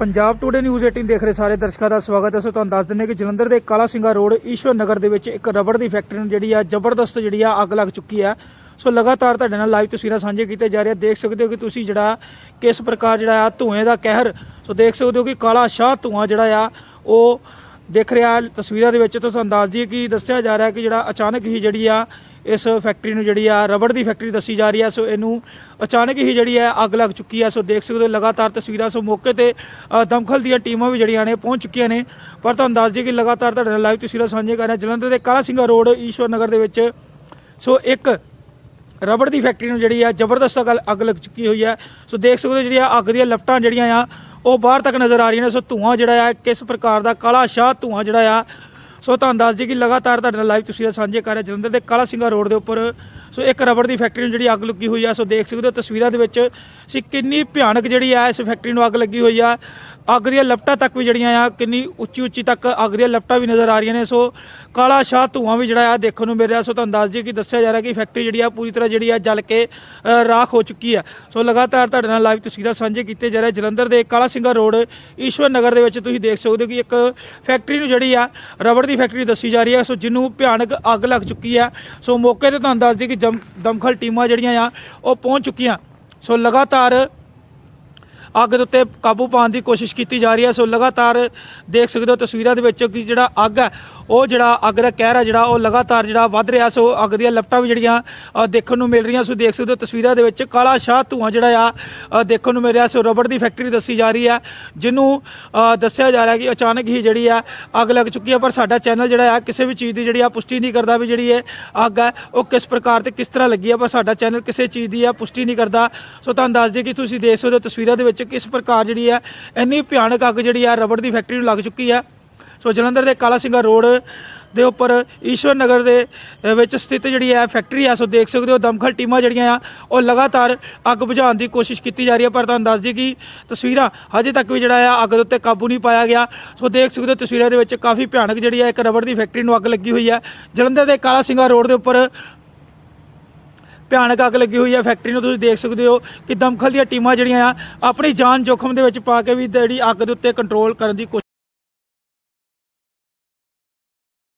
Punjab today news 18 ਦੇਖ ਰਹੇ ਸਾਰੇ ਦਰਸ਼ਕਾਂ ਦਾ ਸਵਾਗਤ ਹੈ। ਸੋ ਤੁਹਾਨੂੰ ਦੱਸ ਦਿੰਦੇ ਕਿ ਜਲੰਧਰ ਦੇ ਕਾਲਾ ਸਿੰਘਾ ਰੋਡ ਈਸ਼ਵਰ ਨਗਰ ਦੇ ਵਿੱਚ ਇੱਕ ਰਬੜ ਦੀ ਫੈਕਟਰੀ ਨੂੰ ਜਿਹੜੀ ਆ ਜ਼ਬਰਦਸਤ ਜਿਹੜੀ ਆ ਅੱਗ ਲੱਗ ਚੁੱਕੀ ਹੈ। ਸੋ ਲਗਾਤਾਰ ਤੁਹਾਡੇ ਨਾਲ ਲਾਈਵ ਤਸਵੀਰਾਂ ਸਾਂਝੇ ਕੀਤੇ ਜਾ ਰਹੇ ਆ ਦੇਖ ਸਕਦੇ ਹੋ ਕਿ ਤੁਸੀਂ ਜਿਹੜਾ ਕਿਸ ਪ੍ਰਕਾਰ ਜਿਹੜਾ ਆ ਧੂਏ ਦਾ ਕਹਿਰ, ਸੋ ਦੇਖ ਸਕਦੇ ਹੋ ਕਿ ਕਾਲਾ ਸ਼ਾਹ ਧੂਆਂ ਜਿਹੜਾ ਆ, ਉਹ ਦੇਖ ਰਿਹਾ ਤਸਵੀਰਾਂ ਦੇ ਵਿੱਚ। ਤੋਂ ਤੁਹਾਨੂੰ ਦੱਸ ਦਈਏ ਕਿ ਦੱਸਿਆ ਜਾ ਰਿਹਾ ਕਿ ਜਿਹੜਾ ਅਚਾਨਕ ਹੀ ਜਿਹੜੀ ਆ ਇਸ ਫੈਕਟਰੀ ਨੂੰ ਜਿਹੜੀ ਆ ਰਬੜ ਦੀ ਫੈਕਟਰੀ ਦੱਸੀ ਜਾ ਰਹੀ ਹੈ ਸੋ ਇਹਨੂੰ ਅਚਾਨਕ ਹੀ ਜਿਹੜੀ ਹੈ ਅੱਗ ਲੱਗ ਚੁੱਕੀ ਹੈ ਸੋ ਦੇਖ ਸਕਦੇ ਹੋ ਲਗਾਤਾਰ ਤਸਵੀਰਾਂ, ਸੋ ਮੌਕੇ ਤੇ ਦਮਖਲ ਦੀਆਂ ਟੀਮਾਂ ਵੀ ਜਿਹੜੀਆਂ ਨੇ ਪਹੁੰਚ ਚੁੱਕੀਆਂ ਨੇ। ਪਰ ਤੁਹਾਨੂੰ ਦੱਸ ਦਈਏ ਕਿ ਲਗਾਤਾਰ ਤੁਹਾਡੇ ਨਾਲ ਲਾਈਵ ਤਸਵੀਰਾਂ ਸਾਂਝੀਆਂ ਕਰ ਰਿਹਾ ਜਲੰਧਰ ਦੇ ਕਾਲਾ ਸਿੰਘਾ ਰੋਡ, ਈਸ਼ਵਰ ਨਗਰ ਦੇ ਵਿੱਚ। ਸੋ ਇੱਕ ਰਬੜ ਦੀ ਫੈਕਟਰੀ ਨੂੰ ਜਿਹੜੀ ਆ ਜ਼ਬਰਦਸਤ ਅੱਗ- ਅੱਗ ਲੱਗ ਚੁੱਕੀ ਹੋਈ ਹੈ ਸੋ ਦੇਖ ਸਕਦੇ ਹੋ ਜਿਹੜੀਆਂ ਅੱਗ ਦੀਆਂ ਲਪਟਾਂ ਜਿਹੜੀਆਂ ਆ, ਉਹ ਬਾਹਰ ਤੱਕ ਨਜ਼ਰ ਆ ਰਹੀਆਂ ਨੇ। ਸੋ ਧੂਆਂ ਜਿਹੜਾ ਆ, ਕਿਸ ਪ੍ਰਕਾਰ ਦਾ ਕਾਲਾ ਸ਼ਾਹ ਧੂਆਂ ਜਿਹੜਾ ਆ ਸੋ ਤੁਹਾਨੂੰ ਦੱਸ ਜੀ ਕਿ ਲਗਾਤਾਰ ਤੁਹਾਡੇ ਨਾਲ ਲਾਈਵ ਤਸਵੀਰਾਂ ਸਾਂਝੇ ਕਰ ਰਿਹਾ ਜਲੰਧਰ ਦੇ ਕਾਲਾ ਸਿੰਘਾ ਰੋਡ ਦੇ ਉੱਪਰ। ਸੋ ਇੱਕ ਰਬੜ ਦੀ ਫੈਕਟਰੀ ਨੂੰ ਜਿਹੜੀ ਅੱਗ ਲੱਗੀ ਹੋਈ ਆ, ਸੋ ਦੇਖ ਸਕਦੇ ਹੋ ਤਸਵੀਰਾਂ ਦੇ ਵਿੱਚ ਸੀ ਕਿੰਨੀ ਭਿਆਨਕ ਜਿਹੜੀ ਆ, ਇਸ ਫੈਕਟਰੀ ਨੂੰ ਅੱਗ ਲੱਗੀ ਹੋਈ ਆ। ਅੱਗ ਦੀਆਂ ਲਪਟਾਂ ਤੱਕ ਵੀ ਜਿਹੜੀਆਂ ਆ, ਕਿੰਨੀ ਉੱਚੀ ਉੱਚੀ ਤੱਕ ਅੱਗ ਦੀਆਂ ਲਪਟਾਂ ਵੀ ਨਜ਼ਰ ਆ ਰਹੀਆਂ ਨੇ। ਸੋ ਕਾਲਾ ਸ਼ਾਹ ਧੂਆਂ ਵੀ ਜਿਹੜਾ ਆ, ਦੇਖਣ ਨੂੰ ਮਿਲ ਰਿਹਾ। ਸੋ ਤੁਹਾਨੂੰ ਦੱਸ ਦਈਏ ਕਿ ਦੱਸਿਆ ਜਾ ਰਿਹਾ ਕਿ ਫੈਕਟਰੀ ਜਿਹੜੀ ਆ, ਪੂਰੀ ਤਰ੍ਹਾਂ ਜਿਹੜੀ ਆ, ਜਲ ਕੇ ਰਾਖ ਹੋ ਚੁੱਕੀ ਆ। ਸੋ ਲਗਾਤਾਰ ਤੁਹਾਡੇ ਨਾਲ ਲਾਈਵ ਤਸਵੀਰਾਂ ਸਾਂਝੇ ਕੀਤੇ ਜਾ ਰਹੇ ਜਲੰਧਰ ਦੇ ਕਾਲਾ ਸਿੰਘਾ ਰੋਡ, ਈਸ਼ਵਰ ਨਗਰ ਦੇ ਵਿੱਚ ਤੁਸੀਂ ਦੇਖ ਸਕਦੇ ਹੋ ਕਿ ਇੱਕ ਫੈਕਟਰੀ ਨੂੰ ਜਿਹੜੀ ਆ, ਰਬੜ ਦੀ ਫੈਕਟਰੀ ਦੱਸੀ ਜਾ ਰਹੀ ਹੈ ਸੋ ਜਿਹਨੂੰ ਭਿਆਨਕ ਅੱਗ ਲੱਗ ਚੁੱਕੀ ਆ। ਸੋ ਮੌਕੇ ਤੇ ਤੁਹਾਨੂੰ ਦੱਸ ਦਈਏ ਕਿ ਜਮ- ਦਮਖਲ ਟੀਮਾਂ ਜਿਹੜੀਆਂ ਆ, ਉਹ ਪਹੁੰਚ ਚੁੱਕੀਆਂ। ਸੋ ਲਗਾਤਾਰ ਅੱਗ ਦੇ ਉੱਤੇ ਕਾਬੂ ਪਾਉਣ ਦੀ ਕੋਸ਼ਿਸ਼ ਕੀਤੀ ਜਾ ਰਹੀ ਹੈ। ਸੋ ਲਗਾਤਾਰ ਦੇਖ ਸਕਦੇ ਹੋ ਤਸਵੀਰਾਂ ਦੇ ਵਿੱਚ ਕਿ ਜਿਹੜਾ ਅੱਗ ਹੈ, ਉਹ ਜਿਹੜਾ ਅੱਗ ਦਾ ਕਹਿਰ ਹੈ, ਜਿਹੜਾ ਉਹ ਲਗਾਤਾਰ ਜਿਹੜਾ ਵੱਧ ਰਿਹਾ। ਸੋ ਅੱਗ ਦੀਆਂ ਲਪਟਾਂ ਵੀ ਜਿਹੜੀਆਂ ਦੇਖਣ ਨੂੰ ਮਿਲ ਰਹੀਆਂ। ਸੋ ਦੇਖ ਸਕਦੇ ਹੋ ਤਸਵੀਰਾਂ ਦੇ ਵਿੱਚ ਕਾਲਾ ਸ਼ਾਹ ਧੂਆਂ ਜਿਹੜਾ ਆ ਦੇਖਣ ਨੂੰ ਮਿਲ ਰਿਹਾ। ਸੋ ਰਬੜ ਦੀ ਫੈਕਟਰੀ ਦੱਸੀ ਜਾ ਰਹੀ ਹੈ, ਜਿਹਨੂੰ ਦੱਸਿਆ ਜਾ ਰਿਹਾ ਕਿ ਅਚਾਨਕ ਹੀ ਜਿਹੜੀ ਆ, ਅੱਗ ਲੱਗ ਚੁੱਕੀ ਹੈ। ਪਰ ਸਾਡਾ ਚੈਨਲ ਜਿਹੜਾ ਆ, ਕਿਸੇ ਵੀ ਚੀਜ਼ ਦੀ ਜਿਹੜੀ ਆ, ਪੁਸ਼ਟੀ ਨਹੀਂ ਕਰਦਾ ਵੀ ਜਿਹੜੀ ਇਹ ਅੱਗ ਹੈ, ਉਹ ਕਿਸ ਪ੍ਰਕਾਰ ਤੇ ਕਿਸ ਤਰ੍ਹਾਂ ਲੱਗੀ ਹੈ। ਪਰ ਸਾਡਾ ਚੈਨਲ ਕਿਸੇ ਚੀਜ਼ ਦੀ ਆ, ਪੁਸ਼ਟੀ ਨਹੀਂ ਕਰਦਾ। ਸੋ ਤੁਹਾਨੂੰ ਦੱਸ ਦਈਏ ਕਿ ਤੁਸੀਂ ਦੇਖ ਸਕਦੇ ਹੋ ਤਸਵੀਰਾਂ ਦੇ ਵਿੱਚ ਕਿਸ ਪ੍ਰਕਾਰ ਜਿਹੜੀ ਹੈ, ਇੰਨੀ ਭਿਆਨਕ ਅੱਗ ਜਿਹੜੀ ਹੈ, ਰਬੜ ਦੀ ਫੈਕਟਰੀ ਨੂੰ ਲੱਗ ਚੁੱਕੀ ਹੈ। ਸੋ ਜਲੰਧਰ ਦੇ ਕਾਲਾ ਸਿੰਘਾ ਰੋਡ ਦੇ ਉੱਪਰ ਈਸ਼ਵਰ ਨਗਰ ਦੇ ਵਿੱਚ ਸਥਿਤ ਜਿਹੜੀ ਹੈ ਫੈਕਟਰੀ ਆ ਸੋ ਦੇਖ ਸਕਦੇ ਹੋ ਦਮਖਲ ਟੀਮਾਂ ਜਿਹੜੀਆਂ ਆ, ਉਹ ਲਗਾਤਾਰ ਅੱਗ ਬੁਝਾਉਣ ਦੀ ਕੋਸ਼ਿਸ਼ ਕੀਤੀ ਜਾ ਰਹੀ ਹੈ। ਪਰ ਤੁਹਾਨੂੰ ਦੱਸ ਦਈਏ ਕਿ ਤਸਵੀਰਾਂ ਹਜੇ ਤੱਕ ਵੀ ਜਿਹੜਾ ਆ, ਅੱਗ ਦੇ ਉੱਤੇ ਕਾਬੂ ਨਹੀਂ ਪਾਇਆ ਗਿਆ। ਸੋ ਦੇਖ ਸਕਦੇ ਹੋ ਤਸਵੀਰਾਂ ਦੇ ਵਿੱਚ ਕਾਫੀ ਭਿਆਨਕ ਜਿਹੜੀ ਹੈ, ਇੱਕ ਰਬੜ ਦੀ ਫੈਕਟਰੀ ਨੂੰ ਅੱਗ ਲੱਗੀ ਹੋਈ ਹੈ। ਜਲੰਧਰ ਦੇ ਕਾਲਾ ਸਿੰਘਾ ਰੋਡ ਦੇ ਉੱਪਰ ਭਿਆਨਕ ਅੱਗ ਲੱਗੀ ਹੋਈ ਹੈ ਫੈਕਟਰੀ ਨੂੰ ਤੁਸੀਂ ਦੇਖ ਸਕਦੇ ਹੋ ਕਿ ਦਮਖਲ ਦੀਆਂ ਟੀਮਾਂ ਜਿਹੜੀਆਂ ਆ, ਆਪਣੀ ਜਾਨ ਜੋਖਮ ਦੇ ਵਿੱਚ ਪਾ ਕੇ ਵੀ ਜਿਹੜੀ ਅੱਗ ਦੇ ਉੱਤੇ ਕੰਟਰੋਲ ਕਰਨ ਦੀ ਕੋਸ਼ਿਸ਼